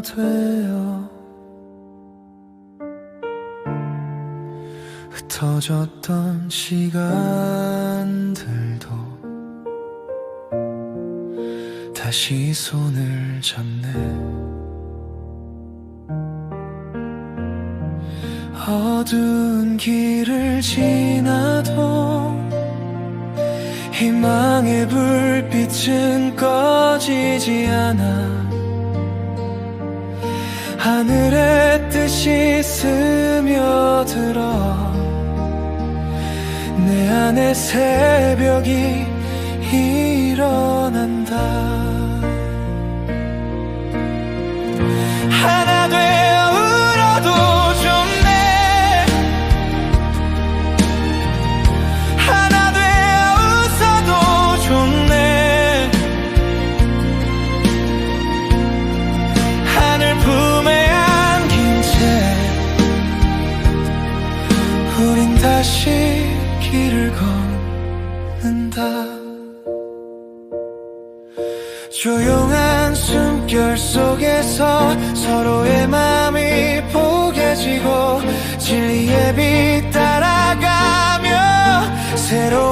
되어 흩어졌던 시간들도 다시 손을 잡네. 어두운 길을 지나도 희망의 불빛은 꺼지지 않아. 하늘의 뜻이 스며들어 내 안에 새벽이 일어난다 다시 길을 걷는다. 조용한 숨결 속에서 서로의 마음이 포개지고 진리의 빛 따라가며 새로운